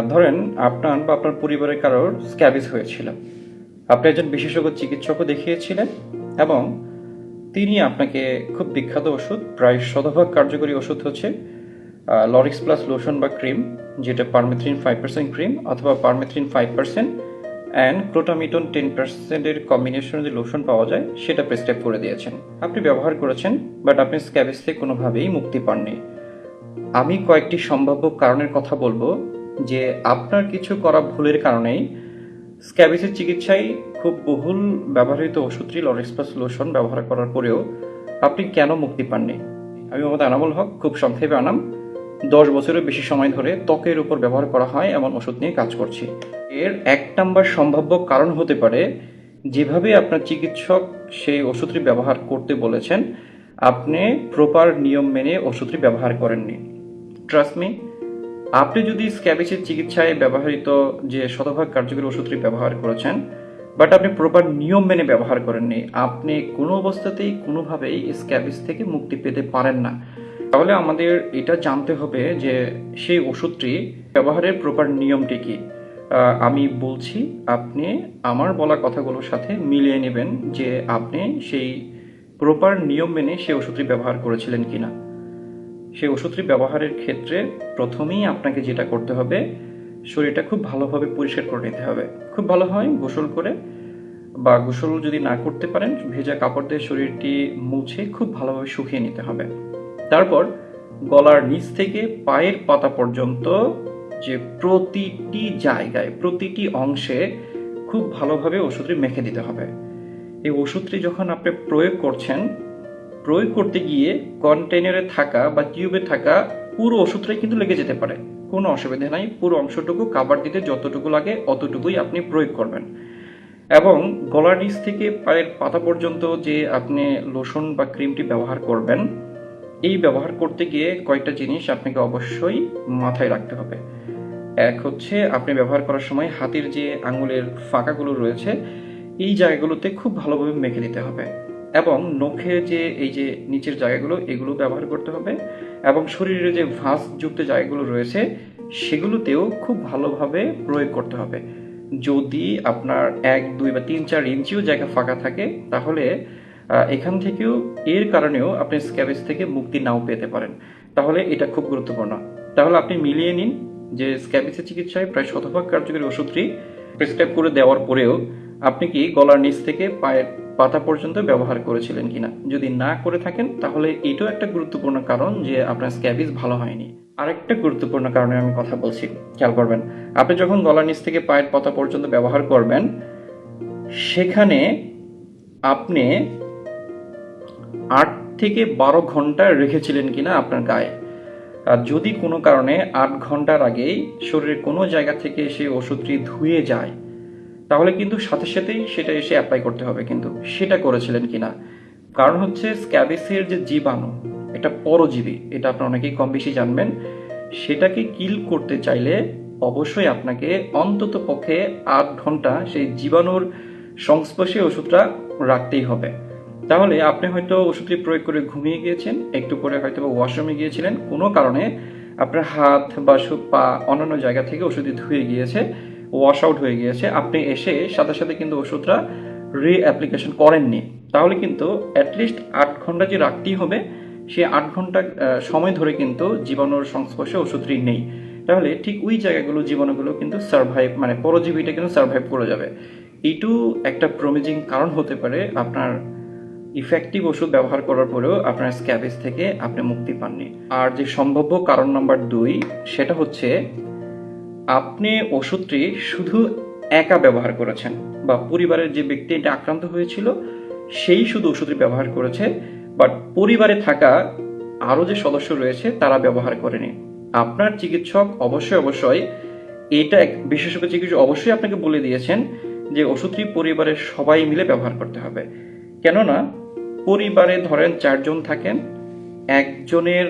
ধরেন আপনার বা আপনার পরিবারের কারোর স্ক্যাবিস হয়েছিল। আপনি একজন বিশেষজ্ঞ চিকিৎসকও দেখিয়েছিলেন এবং তিনি আপনাকে খুব বিখ্যাত ওষুধ, প্রায় শতভাগ কার্যকরী ওষুধ হচ্ছে লরিক্স প্লাস লোশন বা ক্রিম যেটা পারমেথ্রিন ফাইভ পার্সেন্ট ক্রিম অথবা permethrin five percent and crotamiton ten পার্সেন্টের কম্বিনেশনে যে লোশন পাওয়া যায়, সেটা প্রেসক্রাইব করে দিয়েছেন। আপনি ব্যবহার করেছেন বাট আপনি স্ক্যাবিস থেকে কোনোভাবেই মুক্তি পাননি। আমি কয়েকটি সম্ভাব্য কারণের কথা বলব। যে আপনার কিছু করা ভুলের কারণেই স্ক্যাবিসের চিকিৎসায় খুব বহুল ব্যবহৃত ওষুধটি লরেক্সপাস লোশন ব্যবহার করার পরেও আপনি কেন মুক্তি পাননি? আমি মোহাম্মদ আনামুল হক, খুব সংক্ষেপে আনাম। দশ বছরের বেশি সময় ধরে ত্বকের উপর ব্যবহার করা হয় এমন ওষুধ নিয়ে কাজ করছি। এর এক নম্বর সম্ভাব্য কারণ হতে পারে যেভাবে আপনার চিকিৎসক সেই ওষুধটি ব্যবহার করতে বলেছেন, আপনি প্রপার নিয়ম মেনে ওষুধটি ব্যবহার করেননি। ট্রাস্ট মি আপনি যদি স্ক্যাবিসের চিকিৎসায় ব্যবহৃত যে শতভাগ কার্যকরী ওষুধটি ব্যবহার করেছেন বাট আপনি প্রপার নিয়ম মেনে ব্যবহার করেননি, আপনি কোনো অবস্থাতেই কোনোভাবেই স্ক্যাবিস থেকে মুক্তি পেতে পারেন না। তাহলে আমাদের এটা জানতে হবে যে সেই ওষুধটি ব্যবহারের প্রপার নিয়মটি কি। আমি বলছি, আপনি আমার বলা কথাগুলোর সাথে মিলিয়ে নেবেন যে আপনি সেই প্রপার নিয়ম মেনে সেই ওষুধটি ব্যবহার করেছিলেন কিনা। সেই ওষুধটি ব্যবহারের ক্ষেত্রে প্রথমেই আপনাকে যেটা করতে হবে, শরীরটা খুব ভালোভাবে পরিষ্কার করে নিতে হবে। খুব ভালো হয় গোসল করে বা গোসল যদি না করতে পারেন, ভেজা কাপড় দিয়ে শরীরটি মুছে খুব ভালোভাবে শুকিয়ে নিতে হবে। তারপর গলার নিচ থেকে পায়ের পাতা পর্যন্ত যে প্রতিটি জায়গায়, প্রতিটি অংশে খুব ভালোভাবে ওষুধটি মেখে দিতে হবে। এই ওষুধটি যখন আপনি প্রয়োগ করছেন প্রয়োগ করতে গিয়ে কন্টেনারে থাকা বা টিউবে থাকা পুরো ওষুধটাই কিন্তু লেগে যেতে পারে। কোনো অসুবিধা নাই, পুরো অংশটুকু কাবার দিতে যতটুকু লাগে অতটুকুই আপনি প্রয়োগ করবেন। এবং গলার নিচ থেকে পায়ের পাতা পর্যন্ত যে আপনি লোশন বা ক্রিমটি ব্যবহার করবেন, এই ব্যবহার করতে গিয়ে কয়েকটা জিনিস আপনাকে অবশ্যই মাথায় রাখতে হবে। এক হচ্ছে আপনি ব্যবহার করার সময় হাতের যে আঙুলের ফাঁকাগুলো রয়েছে, এই জায়গাগুলোতে খুব ভালোভাবে মেখে দিতে হবে। এবং নখে যে এই যে নিচের জায়গাগুলো, এগুলো ব্যবহার করতে হবে এবং শরীরে যে ভাঁজযুক্ত জায়গাগুলো রয়েছে, সেগুলোতেও খুব ভালোভাবে প্রয়োগ করতে হবে। যদি আপনার এক, দুই বা তিন, চার ইঞ্চিও জায়গা ফাঁকা থাকে, তাহলে এখান থেকেও এর কারণেও আপনি স্ক্যাবেজ থেকে মুক্তি নাও পেতে পারেন। তাহলে এটা খুব গুরুত্বপূর্ণ। তাহলে আপনি মিলিয়ে নিন যে স্ক্যাবিসের চিকিৎসায় প্রায় শতভাগ কার্যকরী ওষুধটি প্রেসক্রাইব করে দেওয়ার পরেও আপনি কি গলার নিচ থেকে পায়ের পাতা পর্যন্ত ব্যবহার করেছিলেন কিনা। যদি না করে থাকেন, তাহলে এটাও একটা গুরুত্বপূর্ণ কারণ যে আপনার স্ক্যাবিস ভালো হয়নি। আরেকটা গুরুত্বপূর্ণ কারণে আমি কথা বলছি, খেয়াল করবেন। আপনি যখন গলার নিচ থেকে পায়ের পাতা পর্যন্ত ব্যবহার করবেন, সেখানে আপনি আট থেকে বারো ঘণ্টা রেখেছিলেন কিনা আপনার গায়ে। আর যদি কোনো কারণে আট ঘণ্টার আগেই শরীরের কোনো জায়গা থেকে সেই ওষুধটি ধুয়ে যায় তাহলে কিন্তু সাথে সাথেই সেটা এসে অ্যাপ্লাই করতে হবে কিন্তু সেটা করেছিলেন কিনা? কারণ হচ্ছে স্ক্যাবিসের যে জীবাণু এটা পরজীবী, এটা আপনারা অনেকেই কম বেশি জানবেন, সেটাকে কিল করতে চাইলে অবশ্যই আপনাকে অন্তত পক্ষে আট ঘণ্টা সেই জীবাণুর সংস্পর্শে ওষুধটা রাখতেই হবে। তাহলে আপনি হয়তো ওষুধটি প্রয়োগ করে ঘুমিয়ে গিয়েছেন, একটু পরে হয়তো ওয়াশরুমে গিয়েছিলেন, কোনো কারণে আপনার হাত বা পা অন্যান্য জায়গা থেকে ওষুধটি ধুয়ে গিয়েছে ওয়াশ আউট হয়ে গিয়েছে। আপনি এসে সাথে সাথে কিন্তু ওষুধটা রিঅ্যাপ্লিকেশন করেননি। তাহলে কিন্তু অ্যাটলিস্ট আট ঘণ্টা যে রাখতেই হবে, সে আট ঘণ্টা সময় ধরে কিন্তু জীবাণুর সংস্পর্শে ওষুধটি নেই। তাহলে ঠিক ওই জায়গাগুলো জীবাণুগুলো কিন্তু সার্ভাইভ মানে পরজীবীটা কিন্তু সার্ভাইভ করে যাবে। এইটু একটা প্রমিজিং কারণ হতে পারে আপনার ইফেক্টিভ ওষুধ ব্যবহার করার পরেও আপনার স্ক্যাবিস থেকে আপনি মুক্তি পাননি। আর যে সম্ভাব্য কারণ নাম্বার দুই, সেটা হচ্ছে আপনি ওষুধটি শুধু একা ব্যবহার করেছেন বা পরিবারের যে ব্যক্তি এটা আক্রান্ত হয়েছিল, সেই শুধু ওষুধটি ব্যবহার করেছে বাট পরিবারে থাকা আরও যে সদস্য রয়েছে তারা ব্যবহার করেনি। আপনার চিকিৎসক অবশ্যই অবশ্যই এটা এক বিশেষজ্ঞ চিকিৎসক অবশ্যই আপনাকে বলে দিয়েছেন যে ওষুধটি পরিবারের সবাই মিলে ব্যবহার করতে হবে। কেননা পরিবারে ধরেন চারজন থাকেন, একজনের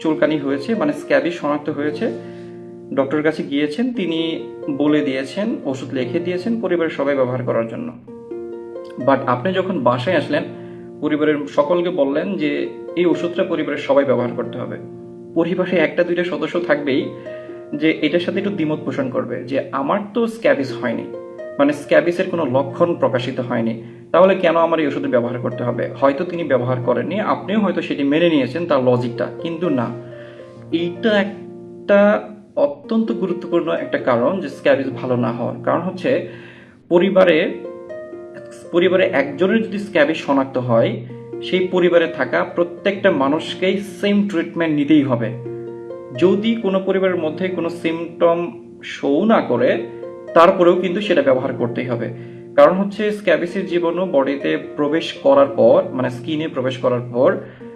চুলকানি হয়েছে মানে স্ক্যাবি শনাক্ত হয়েছে ডক্টরের কাছে গিয়েছেন, তিনি বলে দিয়েছেন, ওষুধ লিখে দিয়েছেন পরিবারের সবাই ব্যবহার করার জন্য। বাট আপনি যখন বাসায় আসলেন, পরিবারের সকলকে বললেন যে এই ওষুধটা পরিবারের সবাই ব্যবহার করতে হবে। পরিবারে একটা, দুইটা সদস্য থাকবেই যে এটার সাথে একটু দ্বিমত পোষণ করবে যে আমার তো স্ক্যাবিস হয়নি মানে স্ক্যাবিসের কোনো লক্ষণ প্রকাশিত হয়নি, তাহলে কেন আমার এই ওষুধ ব্যবহার করতে হবে? হয়তো তিনি ব্যবহার করেননি, আপনিও হয়তো সেটি মেনে নিয়েছেন তার লজিকটা কিন্তু না। এইটা একটা অত্যন্ত গুরুত্বপূর্ণ একটা কারণ যে স্ক্যাবিস ভালো না হওয়ার। কারণ হচ্ছে পরিবারে পরিবারে একজনের যদি স্ক্যাবিস শনাক্ত হয় সেই পরিবারে থাকা প্রত্যেকটা মানুষকেই সেম ট্রিটমেন্ট নিতেই হবে। যদি কোনো পরিবারের মধ্যে কোনো সিমটম শো না করে তারপরেও কিন্তু সেটা ব্যবহার করতেই হবে। কারণ হচ্ছে স্ক্যাবিসের জীবাণু বডিতে প্রবেশ করার পর মানে স্কিনে প্রবেশ করার পর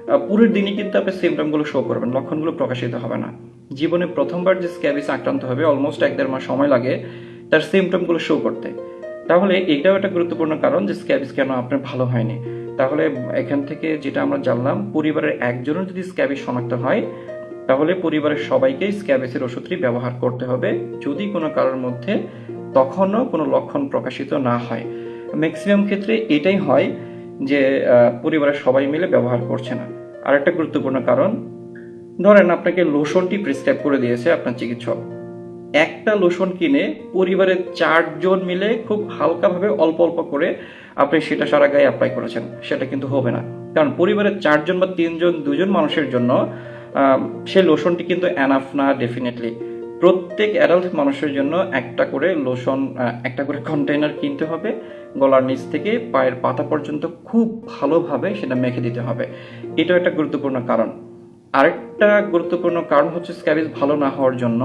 আহ, পুরো দিনই কিন্তু আপনি সিমটমগুলো শো করবেন লক্ষণগুলো প্রকাশিত হবে না। জীবনে প্রথমবার যে স্ক্যাবিস আক্রান্ত হবে অলমোস্ট এক দেড় মাস সময় লাগে তার সিমটমগুলো শো করতে। তাহলে এটাও একটা গুরুত্বপূর্ণ কারণ যে স্ক্যাবিস কেন আপনার ভালো হয়নি। তাহলে এখান থেকে যেটা আমরা জানলাম, পরিবারের একজনের যদি স্ক্যাবিস শনাক্ত হয়, তাহলে পরিবারের সবাইকেই স্ক্যাবিসের ওষুধটি ব্যবহার করতে হবে। যদি কোনো কারোর মধ্যে তখনও কোনো লক্ষণ প্রকাশিত না হয়। ম্যাক্সিমাম ক্ষেত্রে এটাই হয় যে পরিবারের সবাই মিলে ব্যবহার করছে না। আর একটা গুরুত্বপূর্ণ কারণ ধরেন আপনাকে লোশনটি প্রেসক্রাইব করে দিয়েছে আপনার চিকিৎসক। একটা লোশন কিনে পরিবারের চারজন মিলে খুব হালকাভাবে অল্প অল্প করে আপনি সেটা সারা গায়ে অ্যাপ্লাই করেছেন। সেটা কিন্তু হবে না। কারণ পরিবারের চারজন বা তিনজন, দুজন মানুষের জন্য সেই লোশনটি কিন্তু অ্যানাফ না ডেফিনেটলি প্রত্যেক অ্যাডাল্ট মানুষের জন্য একটা করে লোশন একটা করে কন্টেইনার কিনতে হবে। গলার নিচ থেকে পায়ের পাতা পর্যন্ত খুব ভালোভাবে সেটা মেখে দিতে হবে। এটাও একটা গুরুত্বপূর্ণ কারণ। আরেকটা গুরুত্বপূর্ণ কারণ হচ্ছে স্ক্যাবিস ভালো না হওয়ার জন্য।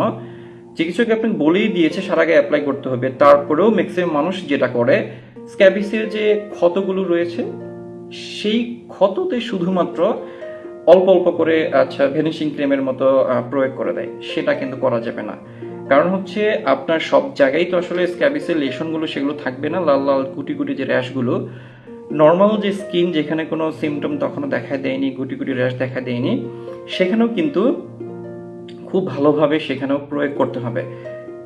চিকিৎসক আপনি বলেই দিয়েছে, সার আগে অ্যাপ্লাই করতে হবে। তারপরেও ম্যাক্সিমাম মানুষ যেটা করে স্ক্যাবিসের যে ক্ষতগুলো রয়েছে, সেই ক্ষততে শুধুমাত্র অল্প অল্প করে আচ্ছা ভেনিশিং ক্রিমের মতো প্রয়োগ করে দেয়। সেটা কিন্তু করা যাবে না। কারণ হচ্ছে আপনার সব জায়গায় তো আসলে স্ক্যাবিসের লেশনগুলো সেগুলো থাকবে না, লাল লাল কুটি কুটি যে র্যাশগুলো নর্মাল যে স্কিন যেখানে কোনো সিমটম তখনও দেখা দেয়নি, গুটি গুটি র্যাশ দেখা দেয়নি, সেখানেও কিন্তু খুব ভালোভাবে সেখানেও প্রয়োগ করতে হবে।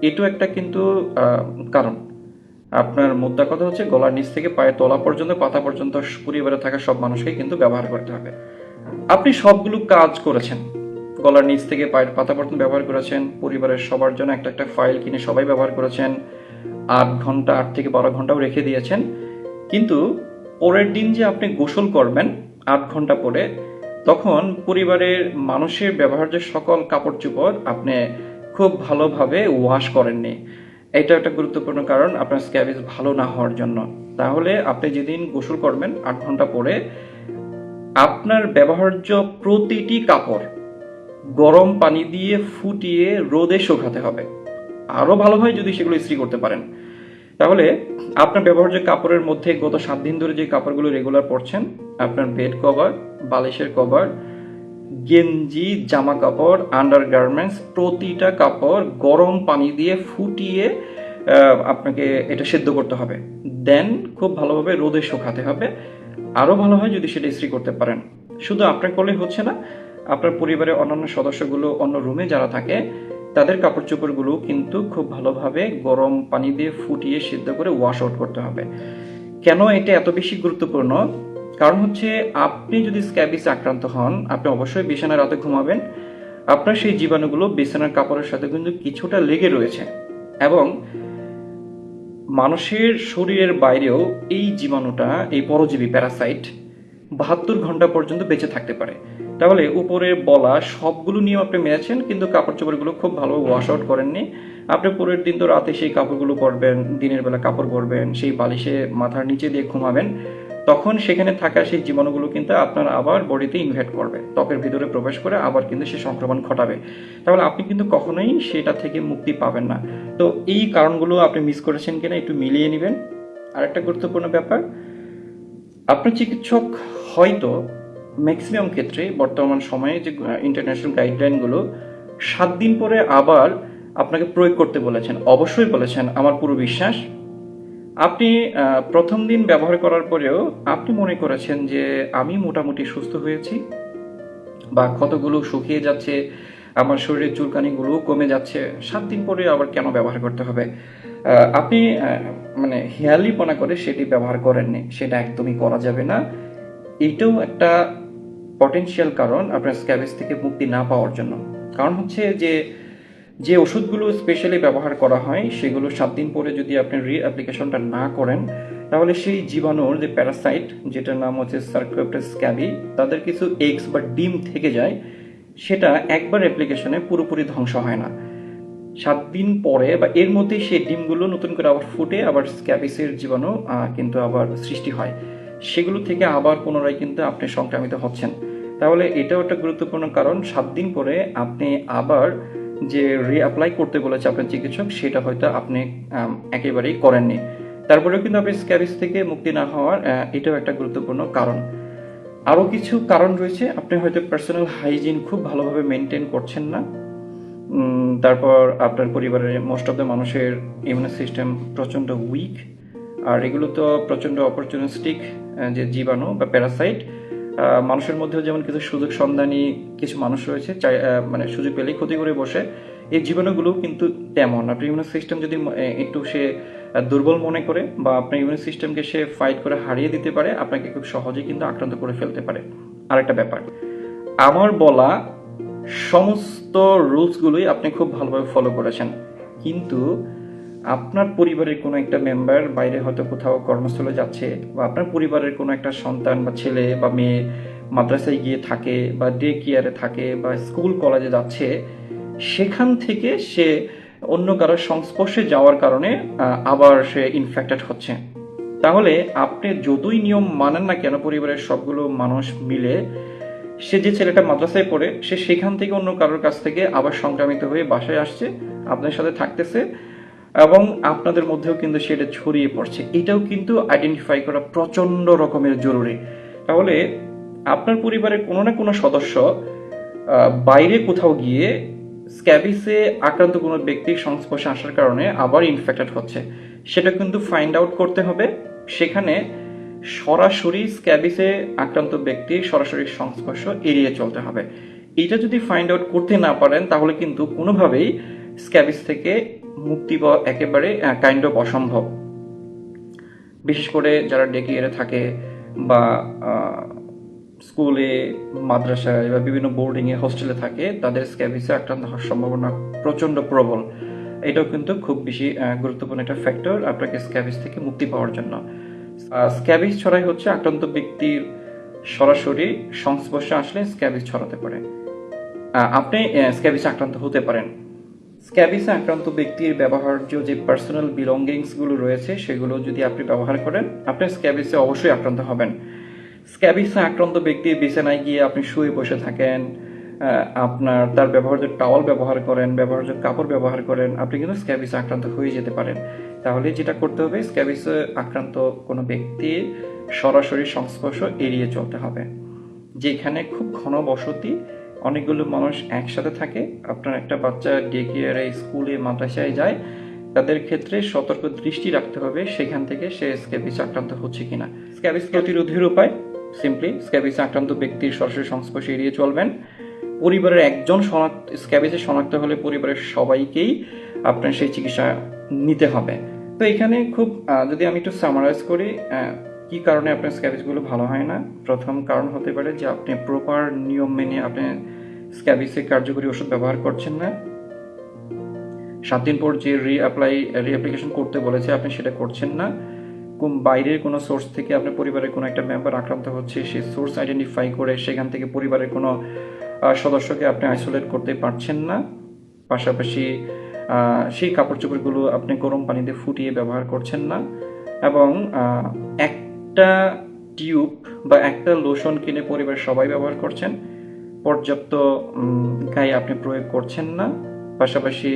এটাও একটা কিন্তু কারণ। আপনার মুদ্রা কথা হচ্ছে গলার নিচ থেকে পায়ের তলা পর্যন্ত, পাতা পর্যন্ত, পরিবারে থাকা সব মানুষকে কিন্তু ব্যবহার করতে হবে। আপনি সবগুলো কাজ করেছেন। গলার নিচ থেকে পায়ের পাতা পর্যন্ত ব্যবহার করেছেন, পরিবারের সবার জন্য একটা একটা ফাইল কিনে সবাই ব্যবহার করেছেন, আট ঘণ্টা, আট থেকে বারো ঘন্টাও রেখে দিয়েছেন। কিন্তু পরের দিন যে আপনি গোসল করবেন আট ঘণ্টা পরে, তখন পরিবারের মানুষের ব্যবহার্য সকল কাপড় চোপড় আপনি খুব ভালোভাবে ওয়াশ করেননি। এটা একটা গুরুত্বপূর্ণ কারণ, আপনার স্ক্যাবিস ভালো না হওয়ার জন্য। তাহলে আপনি যেদিন গোসল করবেন আট ঘণ্টা পরে, আপনার ব্যবহার্য প্রতিটি কাপড় গরম পানি দিয়ে ফুটিয়ে রোদে শুকাতে হবে। আরও ভালো হয় যদি সেগুলো ইস্ত্রি করতে পারেন। তাহলে আপনার ব্যবহার্য কাপড়ের মধ্যে গত সাত দিন ধরে যে কাপড়গুলো রেগুলার পরছেন, আপনার বেড কভার বালিশের কভার গেঞ্জি, জামা কাপড় আন্ডার গার্মেন্টস প্রতিটা কাপড় গরম পানি দিয়ে ফুটিয়ে আপনাকে এটা সেদ্ধ করতে হবে। দেন খুব ভালোভাবে রোদে শুকাতে হবে। আরও ভালো হয় যদি সেটা ইস্ত্রি করতে পারেন। শুধু আপনার করলে হচ্ছে না, আপনার পরিবারের অন্যান্য সদস্যগুলো অন্য রুমে যারা থাকে তাদের কাপড় চোপড়গুলো কিন্তু খুব ভালোভাবে গরম পানি দিয়ে ফুটিয়ে সিদ্ধ করে ওয়াশ আউট করতে হবে। কেন এটা এত বেশি গুরুত্বপূর্ণ? কারণ হচ্ছে আপনি যদি স্ক্যাবিস আক্রান্ত হন, আপনি অবশ্যই বিছানায় রাতে ঘুমাবেন। আপনার সেই জীবাণুগুলো বিছানার কাপড়ের সাথে কিন্তু কিছুটা লেগে রয়েছে এবং মানুষের শরীরের বাইরেও এই জীবাণুটা, এই পরজীবী প্যারাসাইট বাহাত্তর ঘণ্টা পর্যন্ত বেঁচে থাকতে পারে। তাহলে উপরে বলা সবগুলো নিয়ে আপনি মেরেছেন কিন্তু কাপড় চোপড়গুলো খুব ভালো ওয়াশ আউট করেননি। আপনি পরের দিন তো রাতে সেই কাপড়গুলো পরবেন, দিনের বেলা কাপড় পরবেন, সেই বালিশে মাথার নিচে দিয়ে ঘুমাবেন। তখন সেখানে থাকা সেই জীবাণুগুলো কিন্তু আপনার আবার বডিতে ইনভাইট করবে, ত্বকের ভিতরে প্রবেশ করে আবার কিন্তু সে সংক্রমণ ঘটাবে। তাহলে আপনি কিন্তু কখনোই সেটা থেকে মুক্তি পাবেন না। তো এই কারণগুলো আপনি মিস করেছেন কিনা একটু মিলিয়ে নেবেন। আর একটা গুরুত্বপূর্ণ ব্যাপার, আপনার চিকিৎসক হয়তো ম্যাক্সিমাম ক্ষেত্রে বর্তমান সময়ে যে ইন্টারন্যাশনাল গাইডলাইনগুলো সাত দিন পরে আবার আপনাকে প্রয়োগ করতে বলেছেন। অবশ্যই বলেছেন, আমার পুরো বিশ্বাস। আপনি প্রথম দিন ব্যবহার করার পরেও আপনি মনে করেছেন যে, আমি মোটামুটি সুস্থ হয়েছি বা ক্ষতগুলো শুকিয়ে যাচ্ছে, আমার শরীরের চুলকানিগুলো কমে যাচ্ছে, সাত দিন পরে আবার কেন ব্যবহার করতে হবে? আপনি মানে হেয়ালিপনা করে সেটি ব্যবহার করেননি, সেটা একদমই করা যাবে না। এটাও একটা পটেনশিয়াল কারণ আপনার স্ক্যাবেজ থেকে মুক্তি না পাওয়ার জন্য। কারণ হচ্ছে যে যে ওষুধগুলো স্পেশালি ব্যবহার করা হয়, সেগুলো সাত দিন পরে যদি আপনি রি অ্যাপ্লিকেশনটা না করেন, তাহলে সেই জীবাণুর যে প্যারাসাইট যেটার নাম হচ্ছে সার্কোপ্টেস স্ক্যাবি তাদের কিছু এগস বা ডিম থেকে যায়, সেটা একবার অ্যাপ্লিকেশনে পুরোপুরি ধ্বংস হয় না। সাত দিন পরে বা এর মধ্যে সেই ডিমগুলো নতুন করে আবার ফুটে আবার স্ক্যাবিসের জীবাণু কিন্তু আবার সৃষ্টি হয়। সেগুলো থেকে আবার পুনরায় কিন্তু আপনি সংক্রামিত হচ্ছেন। তাহলে এটাও একটা গুরুত্বপূর্ণ কারণ, সাত দিন পরে আপনি আবার যে রিঅ্যাপ্লাই করতে বলেছে আপনার চিকিৎসক, সেটা হয়তো আপনি একেবারেই করেননি। তারপরেও কিন্তু আপনি স্ক্যাবিস থেকে মুক্তি না হওয়ার এটাও একটা গুরুত্বপূর্ণ কারণ। আরও কিছু কারণ রয়েছে, আপনি হয়তো পার্সোনাল হাইজিন খুব ভালোভাবে মেনটেন করছেন না। তারপর আপনার পরিবারের মোস্ট অফ দ্য মানুষের ইমিউন সিস্টেম প্রচণ্ড উইক আর এগুলো তো প্রচণ্ড অপরচুনিস্টিক যে জীবাণু বা প্যারাসাইট মানুষের মধ্যেও যেমন কিছু সুযোগ সন্ধানী কিছু মানুষ রয়েছে মানে সুযোগ পেলেই ক্ষতি করে বসে, এই জীবাণুগুলো কিন্তু তেমন। আপনার ইমিউন সিস্টেম যদি একটু সে দুর্বল মনে করে বা আপনার ইমিউন সিস্টেমকে সে ফাইট করে হারিয়ে দিতে পারে, আপনাকে খুব সহজেই কিন্তু আক্রান্ত করে ফেলতে পারে। আরেকটা ব্যাপার, আমার বলা সমস্ত রুলসগুলোই আপনি খুব ভালোভাবে ফলো করেছেন। কিন্তু আপনার পরিবারের কোনো একটা মেম্বার বাইরে হয়তো কোথাও কর্মস্থলে যাচ্ছে বা আপনার পরিবারের কোনো একটা সন্তান বা ছেলে বা মেয়ে মাদ্রাসায় গিয়ে থাকে বা ডে কেয়ারে থাকে বা স্কুল কলেজে যাচ্ছে, সেখান থেকে সে অন্য কারোর সংস্পর্শে যাওয়ার কারণে আবার সে ইনফেক্টেড হচ্ছে। তাহলে আপনি যতই নিয়ম মানেন না কেন পরিবারের সবগুলো মানুষ মিলে, সে যে ছেলেটা মাদ্রাসায় পড়ে, সে সেখান থেকে অন্য কারোর কাছ থেকে আবার সংক্রামিত হয়ে বাসায় আসছে, আপনার সাথে থাকতেছে এবং আপনাদের মধ্যেও কিন্তু সেটা ছড়িয়ে পড়ছে। এটাও কিন্তু আইডেন্টিফাই করা প্রচণ্ড রকমের জরুরি। তাহলে আপনার পরিবারের কোনো না কোনো সদস্য বাইরে কোথাও গিয়ে স্ক্যাবিসে আক্রান্ত কোনো ব্যক্তির সংস্পর্শে আসার কারণে আবার ইনফেক্টেড হচ্ছে। সেটা কিন্তু ফাইন্ড আউট করতে হবে। সেখানে সরাসরি স্ক্যাবিসে আক্রান্ত ব্যক্তির সরাসরি সংস্পর্শ এড়িয়ে চলতে হবে। এটা যদি ফাইন্ড আউট করতে না পারেন, তাহলে কিন্তু কোনোভাবেই স্ক্যাবিস থেকে মুক্তি পাওয়া একেবারে কাইন্ড অফ অসম্ভব। বিশেষ করে যারা ডেকে এরে থাকে বা স্কুলে মাদ্রাসায় বা বিভিন্ন বোর্ডিংয়ে হোস্টেলে থাকে, তাদের স্ক্যাবিসে আক্রান্ত হওয়ার সম্ভাবনা প্রচণ্ড প্রবল। এটাও কিন্তু খুব বেশি গুরুত্বপূর্ণ একটা ফ্যাক্টর আপনাকে স্ক্যাবিস থেকে মুক্তি পাওয়ার জন্য। স্ক্যাবিস ছড়াই হচ্ছে আক্রান্ত ব্যক্তির সরাসরি সংস্পর্শে আসলে স্ক্যাবিস ছড়াতে পারে। আপনি স্ক্যাবিসে আক্রান্ত হতে পারেন। স্ক্যাবিসে আক্রান্ত ব্যক্তির ব্যবহার্য যে পার্সোনাল বিলঙ্গিংসগুলো রয়েছে, সেগুলো যদি আপনি ব্যবহার করেন, আপনি স্ক্যাবিসে অবশ্যই আক্রান্ত হবেন। স্ক্যাবিসে আক্রান্ত ব্যক্তির বিছানায় গিয়ে আপনি শুয়ে বসে থাকেন আপনার তার ব্যবহার্য টাওয়াল ব্যবহার করেন, ব্যবহার্য কাপড় ব্যবহার করেন, আপনি কিন্তু স্ক্যাবিসে আক্রান্ত হয়ে যেতে পারেন। তাহলে যেটা করতে হবে, স্ক্যাবিসে আক্রান্ত কোনো ব্যক্তির সরাসরি সংস্পর্শ এড়িয়ে চলতে হবে, যেখানে খুব ঘন বসতি অনেকগুলো মানুষ একসাথে থাকে। আপনার একটা বাচ্চা ডে কেয়ারে স্কুলে মাদ্রাসায় যায় তাদের ক্ষেত্রে সতর্ক দৃষ্টি রাখতে হবে সেখান থেকে সে স্ক্যাবিস আক্রান্ত হচ্ছে কিনা। স্ক্যাবিস প্রতিরোধের উপায় সিম্পলি স্ক্যাবিস আক্রান্ত ব্যক্তির সরাসরি সংস্পর্শে এড়িয়ে চলবেন। পরিবারের একজন শনাক্ত স্ক্যাবিসে শনাক্ত হলে পরিবারের সবাইকেই আপনার সেই চিকিৎসা নিতে হবে। তো এখানে খুব যদি আমি একটু সামারাইজ করি কি কারণে আপনার স্ক্যাবিসগুলো ভালো হয় না? প্রথম কারণ হতে পারে যে আপনি প্রপার নিয়ম মেনে আপনি স্ক্যাবিসে কার্যকরী ওষুধ ব্যবহার করছেন না। সাত দিন পর যে রি অ্যাপ্লাই রি করতে বলেছে আপনি সেটা করছেন না। কোন বাইরের কোনো সোর্স থেকে আপনার পরিবারের কোনো একটা মেম্বার আক্রান্ত হচ্ছে সেই সোর্স আইডেন্টিফাই করে সেখান থেকে পরিবারের কোনো সদস্যকে আপনি আইসোলেট করতে পারছেন না। পাশাপাশি সেই কাপড় চোপড়গুলো আপনি গরম পানিতে ফুটিয়ে ব্যবহার করছেন না। এবং আহ, একটা টিউব বা একটা লোশন কিনে পরিবারের সবাই ব্যবহার করছেন। পর্যাপ্ত গায়ে আপনি প্রয়োগ করছেন না। পাশাপাশি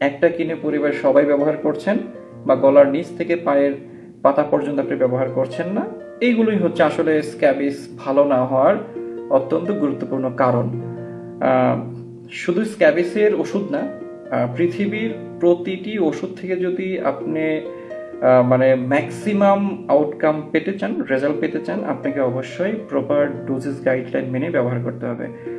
একটা কিনে পরিবারের সবাই ব্যবহার করছেন বা গলার নিচ থেকে পায়ের পাতা পর্যন্ত আপনি ব্যবহার করছেন না। এইগুলোই হচ্ছে আসলে স্ক্যাবিস ভালো না হওয়ার অত্যন্ত গুরুত্বপূর্ণ কারণ। শুধু স্ক্যাবিসের ওষুধ না পৃথিবীর প্রতিটি ওষুধ থেকে যদি আপনি মানে ম্যাক্সিমাম আউটকাম পেতে চান রেজাল্ট পেতে চান, আপনাকে অবশ্যই প্রপার ডোজেস গাইডলাইন মেনে ব্যবহার করতে হবে।